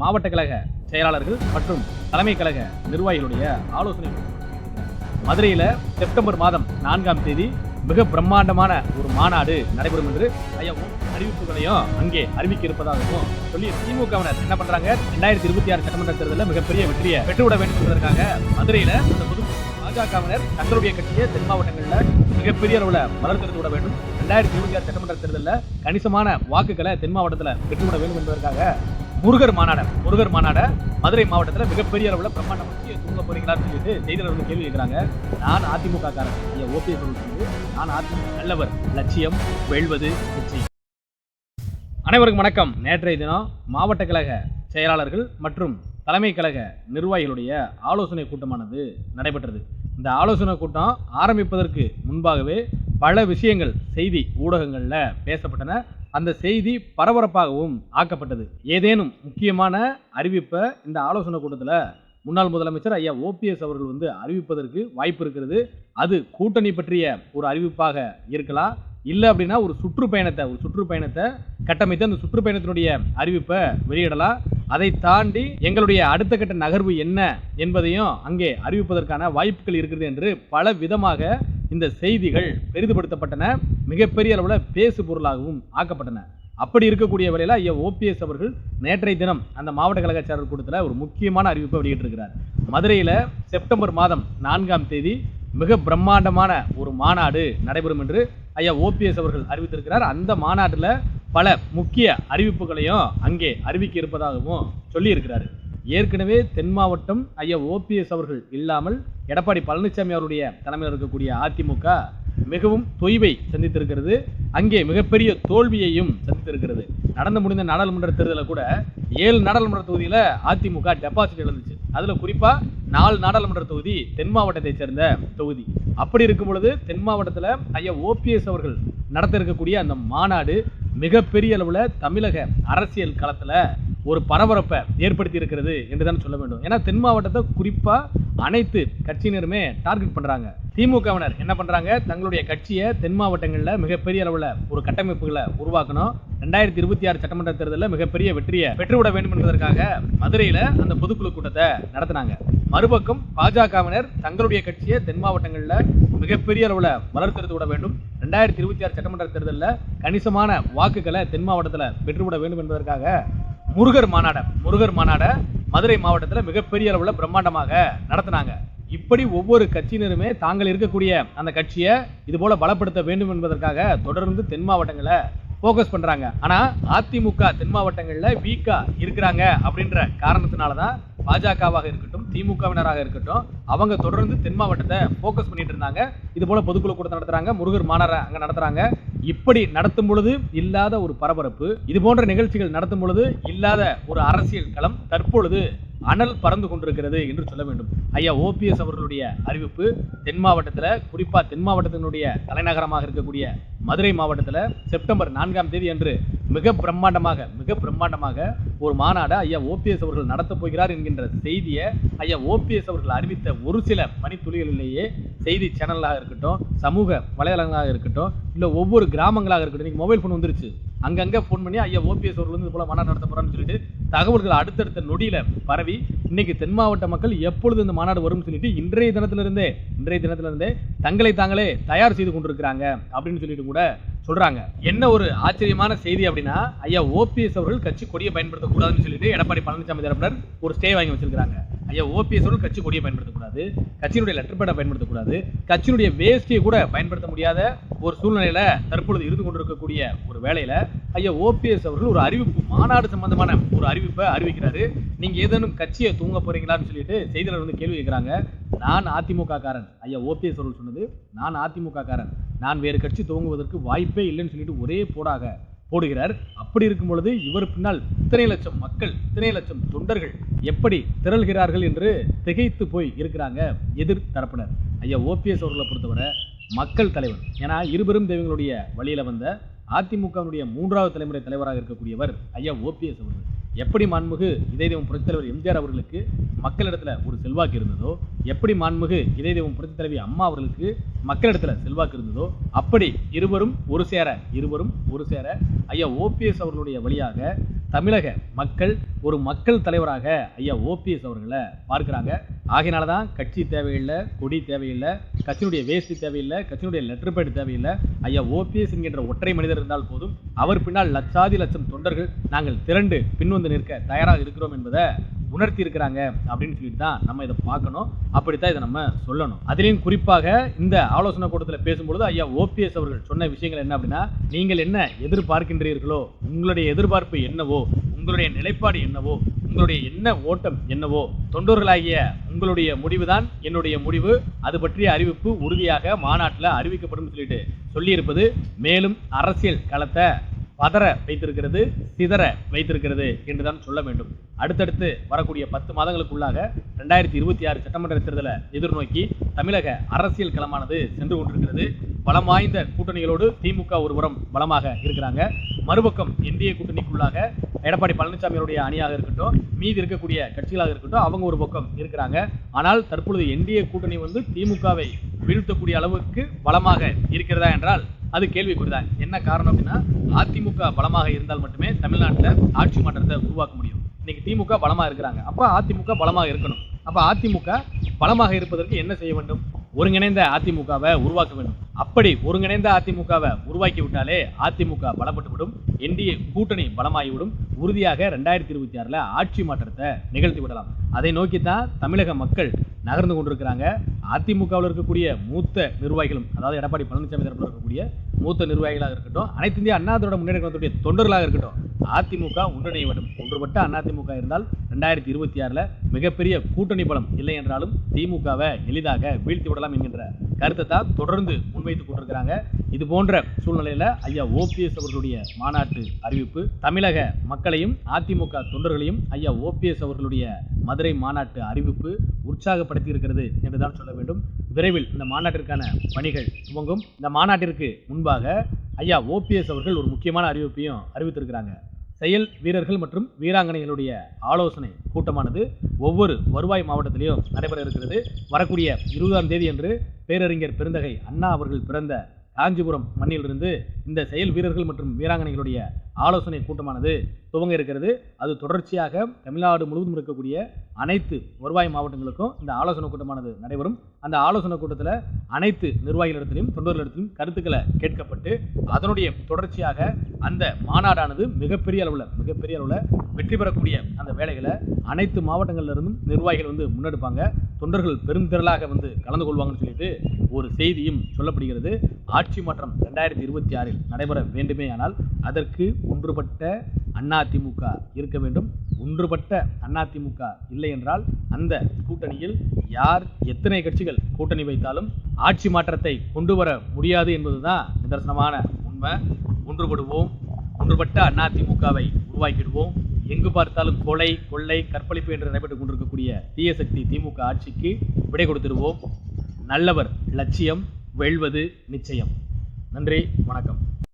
மாவட்ட கழக செயலாளர்கள் மற்றும் தலைமை கழக நிர்வாகிகளுடைய ஆலோசனை. மதுரையில் செப்டம்பர் மாதம் நான்காம் தேதி மிக பிரம்மாண்டமான ஒரு மாநாடு நடைபெறும் என்று ஐயாவும் அறிவிப்புகளையும் அங்கே அறிவிக்க இருப்பதாகவும் சொல்லி திமுகவினர் என்ன பண்றாங்க? ரெண்டாயிரத்தி இருபத்தி ஆறு சட்டமன்ற தேர்தலில் மிகப்பெரிய வெற்றியை பெற்றுவிட வேண்டும் என்பதற்காக மதுரையில் அந்த பொது பாஜகவினர் தங்களுடைய கட்சியை தென் மாவட்டங்களில் மிகப்பெரிய அளவில் வளர்த்தெடுத்து விட வேண்டும். ரெண்டாயிரத்தி இருபத்தி ஆறு சட்டமன்ற தேர்தலில் கணிசமான வாக்குகளை தென் மாவட்டத்தில் பெற்றுவிட வேண்டும் என்பதற்காக முருகர் மாநாடு முருகர் மாநாட மதுரை மாவட்டத்தில் மிகப்பெரிய அளவில் பிரம்மாண்டம் வச்சு தூங்க போறீங்களான்னு சொல்லிட்டு செய்தியாளர் வந்து கேள்வி கேட்குறாங்க நான் அதிமுக காரன். ஐயா ஓபிஎஸ் நான் அதிமுக நல்லவர். லட்சியம் வெல்வது நிச்சயம் அனைவருக்கும் வணக்கம். நேற்றைய தினம் மாவட்ட கழக செயலாளர்கள் மற்றும் தலைமை கழக நிர்வாகிகளுடைய ஆலோசனை கூட்டமானது நடைபெற்றது. இந்த ஆலோசனை கூட்டம் ஆரம்பிப்பதற்கு முன்பாகவே பல விஷயங்கள் செய்தி ஊடகங்களில் பேசப்பட்டன. அந்த செய்தி பரபரப்பாகவும் ஆக்கப்பட்டது. ஏதேனும் முக்கியமான அறிவிப்பை இந்த ஆலோசனை கூட்டத்தில் முன்னாள் முதலமைச்சர் ஐயா ஓபிஎஸ் அவர்கள் வந்து அறிவிப்பதற்கு வாய்ப்பு இருக்கிறது. அது கூட்டணி பற்றிய ஒரு அறிவிப்பாக இருக்கலாம். இல்லை அப்படின்னா ஒரு சுற்றுப்பயணத்தை ஒரு சுற்றுப்பயணத்தை கட்டமைத்து அந்த சுற்றுப்பயணத்தினுடைய அறிவிப்பை வெளியிடலாம். அதை தாண்டி எங்களுடைய அடுத்த கட்ட நகர்வு என்ன என்பதையும் அங்கே அறிவிப்பதற்கான வாய்ப்புகள் இருக்கிறது என்று பல விதமாக இந்த செய்திகள் பெரிதுபடுத்தப்பட்டன. மிகப்பெரிய அளவில் பேசு பொருளாகவும் ஆக்கப்பட்டன. அப்படி இருக்கக்கூடிய வேலையில் ஐயா ஓபிஎஸ் அவர்கள் நேற்றைய தினம் அந்த மாவட்ட கழக செயலர் கூட்டத்தில் ஒரு முக்கியமான அறிவிப்பை வெளியிட்டிருக்கிறார். மதுரையில் செப்டம்பர் மாதம் நான்காம் தேதி மிக பிரம்மாண்டமான ஒரு மாநாடு நடைபெறும் என்று ஐயா ஓபிஎஸ் அவர்கள் அறிவித்திருக்கிறார். அந்த மாநாட்டில் பல முக்கிய அறிவிப்புகளையும் அங்கே அறிவிக்க இருப்பதாகவும் சொல்லியிருக்கிறார். ஏற்கனவே தென் மாவட்டம் ஐயா ஓபிஎஸ் அவர்கள் இல்லாமல் எடப்பாடி பழனிசாமி அவருடைய தலைமையில் இருக்கக்கூடிய அதிமுக மிகவும் தொய்வை சந்தித்திருக்கிறது. அங்கே மிகப்பெரிய தோல்வியையும் சந்தித்திருக்கிறது. நடந்து முடிந்த நாடாளுமன்ற தேர்தலில் கூட ஏழு நாடாளுமன்ற தொகுதியில் அதிமுக டெபாசிட் இழந்துச்சு. அதில் குறிப்பாக நாலு நாடாளுமன்ற தொகுதி தென் மாவட்டத்தைச் சேர்ந்த தொகுதி. அப்படி இருக்கும் பொழுது தென் மாவட்டத்தில் ஐயா ஓபிஎஸ் அவர்கள் நடத்த இருக்கக்கூடிய அந்த மாநாடு மிகப்பெரிய அளவில் தமிழக அரசியல் களத்தில் ஒரு பரபரப்பை ஏற்படுத்தி இருக்கிறது என்று தான் சொல்ல வேண்டும். ஏன்னா தென் மாவட்டத்தை குறிப்பாக அனைத்து கட்சியினருமே டார்கெட் பண்ணுறாங்க திமுகவினர் என்ன பண்ணுறாங்க தங்களுடைய கட்சியை தென் மாவட்டங்களில் மிகப்பெரிய அளவில் ஒரு கட்டமைப்புகளை உருவாக்கணும். ரெண்டாயிரத்தி இருபத்தி ஆறு சட்டமன்ற தேர்தலில் மிகப்பெரிய வெற்றியை பெற்றுவிட வேண்டும் என்பதற்காக மதுரையில் அந்த பொதுக்குழு கூட்டத்தை நடத்தினாங்க. மறுபக்கம் பாஜகவினர் தங்களுடைய கட்சியை தென் மாவட்டங்களில் மிகப்பெரிய அளவில் வளர்த்தெடுத்து விட வேண்டும். ரெண்டாயிரத்தி இருபத்தி ஆறு சட்டமன்ற தேர்தலில் கணிசமான வாக்குகளை தென் மாவட்டத்தில் பெற்றுவிட வேண்டும் என்பதற்காக முருகர் மாநாட முருகர் மாநாட மதுரை மாவட்டத்தில் மிகப்பெரிய அளவில் பிரம்மாண்டமாக நடத்தினாங்க. இப்படி ஒவ்வொரு கட்சியினருமே தாங்கள் இருக்கக்கூடிய அந்த கட்சியை இது போல பலப்படுத்த வேண்டும் என்பதற்காக தொடர்ந்து தென் மாவட்டங்களை ஃபோக்கஸ் பண்ணுறாங்க ஆனால் அதிமுக தென் மாவட்டங்களில் வீக்காக இருக்கிறாங்க அப்படின்ற காரணத்தினால தான் பாஜகவாக இருக்கட்டும் திமுகவினராக இருக்கட்டும் அவங்க தொடர்ந்து தென் மாவட்டத்தை ஃபோக்கஸ் பண்ணிட்டு இருந்தாங்க. இது போல பொதுக்குழு கூட்டம் நடத்துறாங்க முருகர் மாநாட அங்கே நடத்துறாங்க. இப்படி நடத்தும் பொழுது இல்லாத ஒரு பரபரப்பு இது போன்ற நிகழ்ச்சிகள் நடத்தும் பொழுது இல்லாத ஒரு அரசியல் களம் தற்பொழுது அனல் பறந்து கொண்டிருக்கிறது என்று சொல்ல வேண்டும். ஐயா ஓபிஎஸ் அவர்களுடைய அறிவிப்பு தென் மாவட்டத்தில் குறிப்பாக தென் மாவட்டத்தினுடைய தலைநகரமாக இருக்கக்கூடிய மதுரை மாவட்டத்தில் செப்டம்பர் நான்காம் தேதி அன்று மிக பிரம்மாண்டமாக மிக பிரம்மாண்டமாக ஒரு மாநாடு ஐயா ஓபிஎஸ் அவர்கள் நடத்தப் போகிறார் என்கின்ற செய்தியை ஐயா ஓபிஎஸ் அவர்கள் அறிவித்த ஒரு சில மணித்துளிகளிலேயே செய்தி சேனலாக இருக்கட்டும் சமூக வலைதளங்களாக இருக்கட்டும் இல்லை ஒவ்வொரு கிராமங்களாக இருக்கட்டும் இன்றைக்கி மொபைல் ஃபோன் வந்துருச்சு. அங்கங்கே ஃபோன் பண்ணி ஐயா ஓபிஎஸ் அவர்கள் வந்து இது மாநாடு நடத்த போகிறான்னு சொல்லிட்டு தகவல்கள் அடுத்தடுத்த நொடியில் பரவி இன்றைக்கி தென் மாவட்ட மக்கள் எப்பொழுது இந்த மாநாடு வரும்னு சொல்லிட்டு இன்றைய தினத்திலிருந்தே இன்றைய தினத்திலிருந்தே தங்களை தாங்களே தயார் செய்து கொண்டிருக்கிறாங்க. அப்படின்னு சொல்லிட்டு கூட சொல்றாங்க. என்ன ஒரு ஆச்சரியமான செய்தி அப்படின்னா ஐயா ஓபிஎஸ் அவர்கள் கட்சி கொடியை பயன்படுத்தக்கூடாதுன்னு சொல்லிட்டு எடப்பாடி பழனிசாமி தரப்பினர் ஒரு ஸ்டே வாங்கி வச்சிருக்காங்க ஐயா ஓபிஎஸ் அவர்கள் கட்சி கொடியை பயன்படுத்தக்கூடாது கட்சியினுடைய லெட்டர் பேடை பயன்படுத்தக்கூடாது கட்சியினுடைய வேஸ்டியை கூட பயன்படுத்த முடியாத ஒரு சூழ்நிலையில தற்பொழுது இருந்து கொண்டிருக்கக்கூடிய ஒரு வேலையில ஐயா ஓபிஎஸ் அவர்கள் ஒரு அறிவிப்பு மாநாடு சம்பந்தமான ஒரு அறிவிப்பை அறிவிக்கிறாரு. நீங்க ஏதேனும் கட்சியை தூங்க போறீங்களான்னு சொல்லிட்டு செய்தியாளர் வந்து கேள்வி கேட்கிறாங்க. நான் அதிமுக காரன் ஐயா ஓபிஎஸ் அவர்கள் சொன்னது நான் அதிமுக காரன் நான் வேறு கட்சி துவங்குவதற்கு வாய்ப்பே இல்லைன்னு சொல்லிட்டு ஒரே போடாக போடுகிறார். அப்படி இருக்கும் பொழுது இவர் பின்னால் இத்தனை லட்சம் மக்கள் இத்தனை லட்சம் தொண்டர்கள் எப்படி திரள்கிறார்கள் என்று திகைத்து போய் இருக்கிறாங்க எதிர் தரப்பினர். ஐயா ஓபிஎஸ் அவர்களை பொறுத்தவரை மக்கள் தலைவர் ஏன்னா இருபெரும் தெய்வங்களுடைய வழியில் வந்த அதிமுகவினுடைய மூன்றாவது தலைமுறை தலைவராக இருக்கக்கூடியவர் ஐயா ஓபிஎஸ் அவர்கள். எப்படி மாண்புமிகு இதய தெய்வம் புரட்சித் தலைவர் எம்ஜிஆர் அவர்களுக்கு மக்களிடத்தில் ஒரு செல்வாக்கு இருந்ததோ எப்படி மாண்புமிகு இதய தெய்வம் புரட்சித் தலைவி அம்மா அவர்களுக்கு மக்களிடத்தில் செல்வாக்கு இருந்ததோ அப்படி இருவரும் ஒரு சேர இருவரும் ஒரு சேர ஐயா ஓபிஎஸ் அவர்களுடைய வழியாக தமிழக மக்கள் ஒரு மக்கள் தலைவராக ஐயா ஓபிஎஸ் அவர்களை பார்க்குறாங்க. ஆகையினால தான் கட்சி தேவையில்லை கொடி தேவையில்லை கட்சியினுடைய வேஷ்டி தேவையில்லை கட்சியினுடைய லெட்டர் பேட் தேவையில்லை. ஐயா ஓபிஎஸ் என்கின்ற ஒற்றை மனிதர் இருந்தால் போதும். அவர் பின்னால் லட்சாதி லட்சம் தொண்டர்கள் நாங்கள் திரண்டு பின்வந்து நிற்க தயாராக இருக்கிறோம் என்பதை உணர்த்தி இருக்கிறாங்க அப்படின்னு சொல்லிட்டு தான் நம்ம இதை பார்க்கணும். அப்படித்தான் இதை நம்ம சொல்லணும். அதிலையும் குறிப்பாக இந்த ஆலோசனை கூட்டத்தில் பேசும்பொழுது ஐயா ஓபிஎஸ் அவர்கள் சொன்ன விஷயங்கள் என்ன அப்படின்னா நீங்கள் என்ன எதிர்பார்க்கின்றீர்களோ உங்களுடைய எதிர்பார்ப்பு என்னவோ உங்களுடைய நிலைப்பாடு என்னவோ உங்களுடைய என்ன ஓட்டம் என்னவோ தொண்டர்களாகிய உங்களுடைய முடிவுதான் என்னுடைய முடிவு. அது பற்றிய அறிவிப்பு உறுதியாக மாநாட்டில் அறிவிக்கப்படும் சொல்லிட்டு சொல்லியிருப்பது. மேலும் அரசியல் களத்தை பதற வைத்திருக்கிறது சிதற வைத்திருக்கிறது என்றுதான் சொல்ல வேண்டும். அடுத்தடுத்து வரக்கூடிய பத்து மாதங்களுக்குள்ளாக ரெண்டாயிரத்தி இருபத்தி ஆறு சட்டமன்ற தேர்தலை எதிர்நோக்கி தமிழக அரசியல் களமானது சென்று கொண்டிருக்கிறது. பலம் வாய்ந்த கூட்டணிகளோடு திமுக ஒரு புறம் பலமாக இருக்கிறாங்க. மறுபக்கம் இந்திய கூட்டணிக்குள்ளாக எடப்பாடி பழனிசாமியோடைய அணியாக இருக்கட்டும் மீதி இருக்கக்கூடிய கட்சிகளாக இருக்கட்டும் அவங்க ஒரு பக்கம் இருக்கிறாங்க. ஆனால் தற்பொழுது என்டிஏ கூட்டணி வந்து திமுகவை வீழ்த்தக்கூடிய அளவுக்கு பலமாக இருக்கிறதா என்றால் அது கேள்விக்குறிதான். என்ன காரணம் அப்படின்னா அதிமுக பலமாக இருந்தால் மட்டுமே தமிழ்நாட்டில் ஆட்சி மாற்றத்தை உருவாக்க முடியும். இன்னைக்கு திமுக பலமாக இருக்கிறாங்க. அப்போ அதிமுக பலமாக இருக்கணும். அப்போ அதிமுக பலமாக இருப்பதற்கு என்ன செய்ய வேண்டும்? ஒருங்கிணைந்த அதிமுகவை உருவாக்க வேண்டும். அப்படி ஒருங்கிணைந்த அதிமுகவை உருவாக்கி விட்டாலே அதிமுக பலப்பட்டுவிடும். என்டிஏ கூட்டணி பலமாகிவிடும். உறுதியாக ரெண்டாயிரத்தி இருபத்தி ஆறில் ஆட்சி மாற்றத்தை நிகழ்த்தி விடலாம். அதை நோக்கித்தான் தமிழக மக்கள் நகர்ந்து கொண்டிருக்கிறாங்க. அதிமுகவில் இருக்கக்கூடிய மூத்த நிர்வாகிகளும் அதாவது எடப்பாடி பழனிசாமி தரப்பில் இருக்கக்கூடிய மூத்த நிர்வாகிகளாக இருக்கட்டும் அனைத்து இந்திய அண்ணா திராவிட முன்னேற்ற தொண்டர்களாக இருக்கட்டும் அதிமுக ஒன்றிணைய வேண்டும் ஒன்றுபட்ட அதிமுக இருந்தால் ரெண்டாயிரத்தி இருபத்தி ஆறில் மிகப்பெரிய கூட்டணி பலம் இல்லை என்றாலும் திமுகவை எளிதாக வீழ்த்தி விடலாம் என்கின்ற கருத்தை தான் தொடர்ந்து முன்வைத்துக் கொண்டிருக்கிறாங்க. இது போன்ற சூழ்நிலையில் ஐயா ஓபிஎஸ் அவர்களுடைய மாநாட்டு அறிவிப்பு தமிழக மக்களையும் அதிமுக தொண்டர்களையும் ஐயா ஓபிஎஸ் அவர்களுடைய மதுரை மாநாட்டு அறிவிப்பு உற்சாகப்படுத்தி இருக்கிறது என்றுதான் சொல்ல வேண்டும். விரைவில் இந்த மாநாட்டிற்கான பணிகள் துவங்கும். இந்த மாநாட்டிற்கு முன்பாக ஐயா ஓபிஎஸ் அவர்கள் ஒரு முக்கியமான அறிவிப்பையும் அறிவித்திருக்கிறாங்க. செயல் வீரர்கள் மற்றும் வீராங்கனைகளுடைய ஆலோசனை கூட்டமானது ஒவ்வொரு வருவாய் மாவட்டத்திலையும் நடைபெற இருக்கிறது. வரக்கூடிய இருபதாம் தேதி அன்று பேரறிஞர் பெருந்தகை அண்ணா அவர்கள் பிறந்த காஞ்சிபுரம் மண்ணிலிருந்து இந்த செயல் வீரர்கள் மற்றும் வீராங்கனைகளுடைய ஆலோசனை கூட்டமானது துவங்க இருக்கிறது. அது தொடர்ச்சியாக தமிழ்நாடு முழுவதும் இருக்கக்கூடிய அனைத்து வருவாய் மாவட்டங்களுக்கும் இந்த ஆலோசனை கூட்டமானது நடைபெறும். அந்த ஆலோசனை கூட்டத்தில் அனைத்து நிர்வாகிகளிடத்திலும் தொண்டர்களிடத்திலும் கருத்துக்களை கேட்கப்பட்டு அதனுடைய தொடர்ச்சியாக அந்த மாநாடானது மிகப்பெரிய அளவில் மிகப்பெரிய அளவில் வெற்றி பெறக்கூடிய அந்த வேலைகளை அனைத்து மாவட்டங்களிலிருந்தும் நிர்வாகிகள் வந்து முன்னெடுப்பாங்க. தொண்டர்கள் பெருந்திரளாக வந்து கலந்து கொள்வாங்கன்னு சொல்லிட்டு ஒரு செய்தியும் சொல்லப்படுகிறது. ஆட்சி மாற்றம் ரெண்டாயிரத்தி இருபத்தி ஆறில் நடைபெற வேண்டுமே ஆனால் அதற்கு ஒன்றுபட்ட அதிமுக இருக்க வேண்டும். ஒன்றுபட்ட அதிமுக இல்லை என்றால் அந்த கூட்டணியில் யார் எத்தனை கட்சிகள் கூட்டணி வைத்தாலும் ஆட்சி மாற்றத்தை கொண்டு வர முடியாது என்பதுதான் நிதர்சனமான உண்மை. ஒன்றுபடுவோம். ஒன்றுபட்ட அதிமுகவை உருவாக்கிடுவோம். எங்கு பார்த்தாலும் கொலை கொள்ளை கற்பழிப்பு என்று நடைபெற்றுக் கொண்டிருக்கக்கூடிய தீய சக்தி திமுக ஆட்சிக்கு விடை கொடுத்துடுவோம். நல்லவர் லட்சியம் வெல்வது நிச்சயம். நன்றி வணக்கம்.